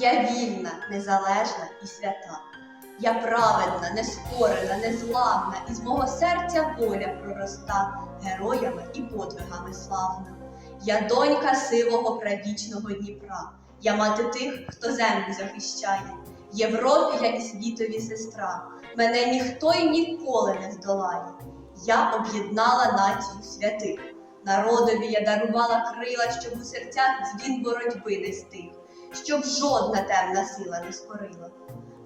Я вільна, незалежна і свята. Я праведна, нескорена, незламна, і з мого серця воля пророста героями і подвигами славна. Я донька сивого правічного Дніпра. Я мати тих, хто землю захищає. Європі я і світові сестра. Мене ніхто й ніколи не здолає. Я об'єднала націю святих. Народові я дарувала крила, щоб у серцях дзвін боротьби не стих, щоб жодна темна сила не скорила.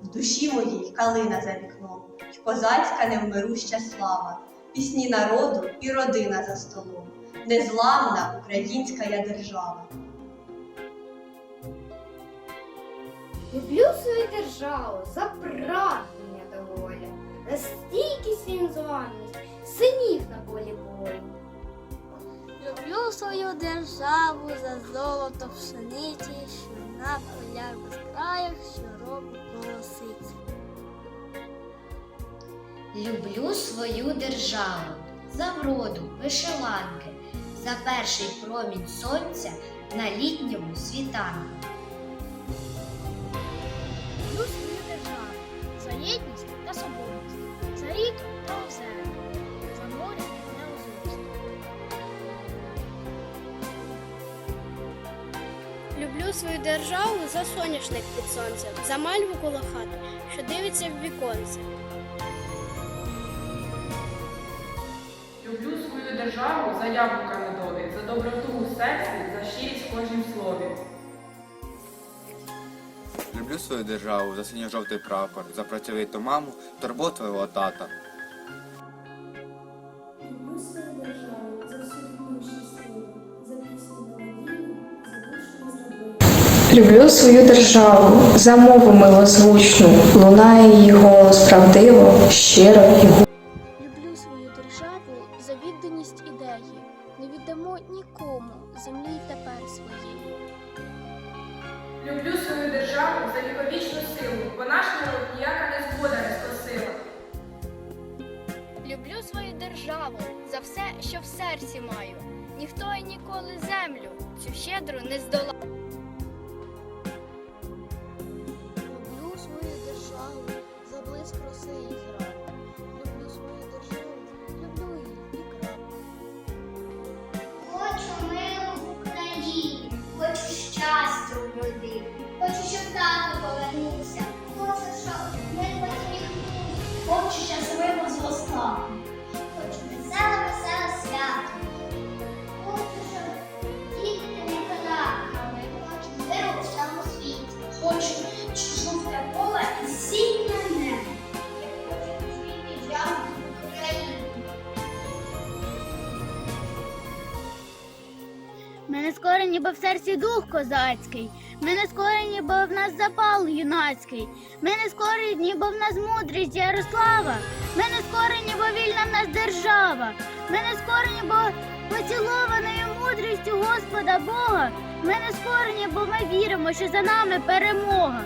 В душі моїй калина за вікном, й козацька невмируща слава, пісні народу і родина за столом, незламна українська я держава. Люблю свою державу за прагнення та воля, за стійкість і незламність, синів на полі бою. Люблю свою державу за золото пшениці, що на полях безкраях щороку колоситься. Люблю свою державу за вроду вишиванки, за перший промінь сонця на літньому світанку. Люблю свою державу за соняшник під сонцем, за мальву коло хати, що дивиться в віконце. Люблю свою державу за яблука медові, за доброту у серці, за щирість в кожнім слові. Люблю свою державу за синьо-жовтий прапор, за працьовиту маму, турботливого тата. Люблю свою державу за мову милозвучну, лунає її голос правдиво, щиро і гу. Люблю свою державу за відданість ідеї. Не віддамо нікому землі й тепер своєї. Люблю свою державу за віковічну силу, бо наш народ ніяка не згода не. Люблю свою державу за все, що в серці маю. Ніхто і ніколи землю цю щедру не здолав. Хочу, щоб тато повернувся, хочу, щоб ми посміхнувся, хочу щасливо зростати, хочу веселе, веселе свято, хочу, щоб діти не хочу миру у всьому світі, хочу жовте поле і синє небо, я хочу світі жам України. Ми не скорені, бо в серці дух козацький. Ми не скорені, бо в нас запал юнацький. Ми не скорені, бо в нас мудрість Ярослава. Ми не скорені, бо вільна в нас держава. Ми не скорені, бо поцілованою мудрістю Господа Бога. Ми не скорені, бо ми віримо, що за нами перемога.